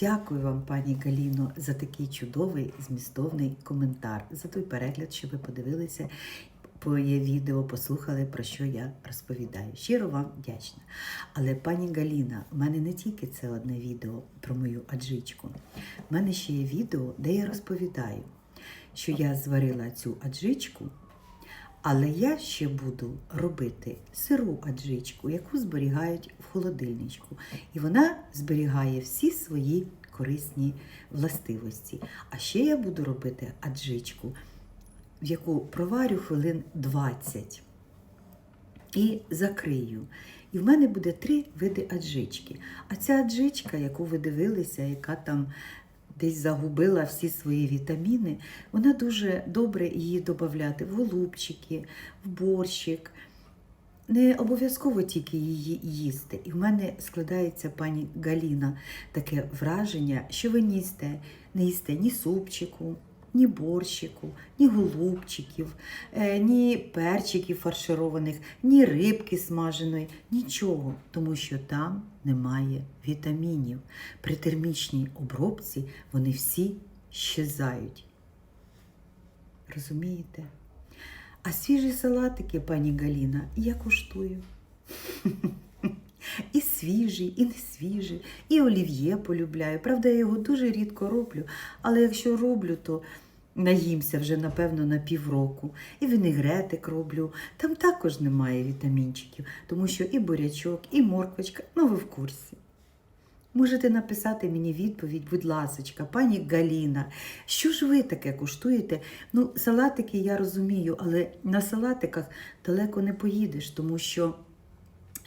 Дякую вам, пані Галіно, за такий чудовий змістовний коментар, за той перегляд, що ви подивилися моє відео, послухали, про що я розповідаю. Щиро вам вдячна. Але пані Галіна, в мене не тільки це одне відео про мою аджичку. В мене ще є відео, де я розповідаю, що я зварила цю аджичку. Але я ще буду робити сиру аджичку, яку зберігають в холодильничку. І вона зберігає всі свої корисні властивості. А ще я буду робити аджичку, в яку проварю хвилин 20 і закрию. І в мене буде три види аджички. А ця аджичка, яку ви дивилися, яка там десь загубила всі свої вітаміни, вона дуже добре її додати в голубчики, в борщик. Не обов'язково тільки її їсти. І в мене складається пані Галіна таке враження, що ви не їсте, не їсте ні супчику, ні борщику, ні голубчиків, е, ні перчиків фаршированих, ні рибки смаженої, нічого, тому що там немає вітамінів. При термічній обробці вони всі щезають. Розумієте? А свіжі салатики, пані Галіна, я куштую. І свіжий, і не свіжий, і олів'є полюбляю. Правда, я його дуже рідко роблю, але якщо роблю, то наїмся вже, напевно, на півроку. І вінегретик роблю. Там також немає вітамінчиків, тому що і бурячок, і морквочка, ну ви в курсі. Можете написати мені відповідь, будь ласочка, пані Галіна, що ж ви таке куштуєте? Ну, салатики я розумію, але на салатиках далеко не поїдеш, тому що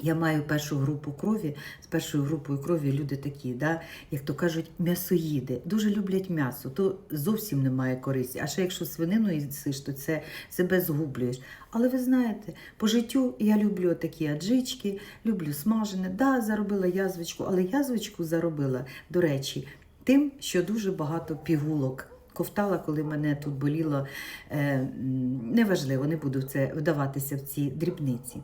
я маю першу групу крові. З першою групою крові люди такі, да, як то кажуть, м'ясоїди. Дуже люблять м'ясо, то зовсім немає користі. А ще якщо свинину їсиш, то це себе згублюєш. Але ви знаєте, по життю я люблю такі аджички, люблю смажене. Да, заробила язвичку, але язвичку заробила, до речі, тим, що дуже багато пігулок. Ковтала, коли мене тут боліло, е, неважливо, не буду це вдаватися в ці дрібниці.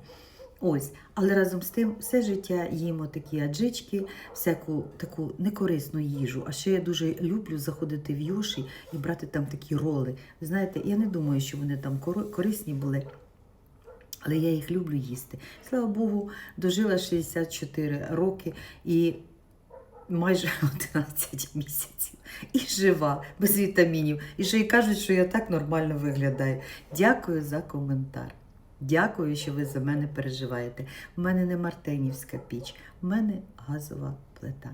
Ось, але разом з тим, все життя їмо такі аджички, всяку таку некорисну їжу. А ще я дуже люблю заходити в Йоші і брати там такі роли. Знаєте, я не думаю, що вони там корисні були. Але я їх люблю їсти. Слава Богу, дожила 64 роки і майже 11 місяців. І жива, без вітамінів. І ще й кажуть, що я так нормально виглядаю. Дякую за коментар. Дякую, що ви за мене переживаєте. У мене не мартенівська піч, у мене газова плита.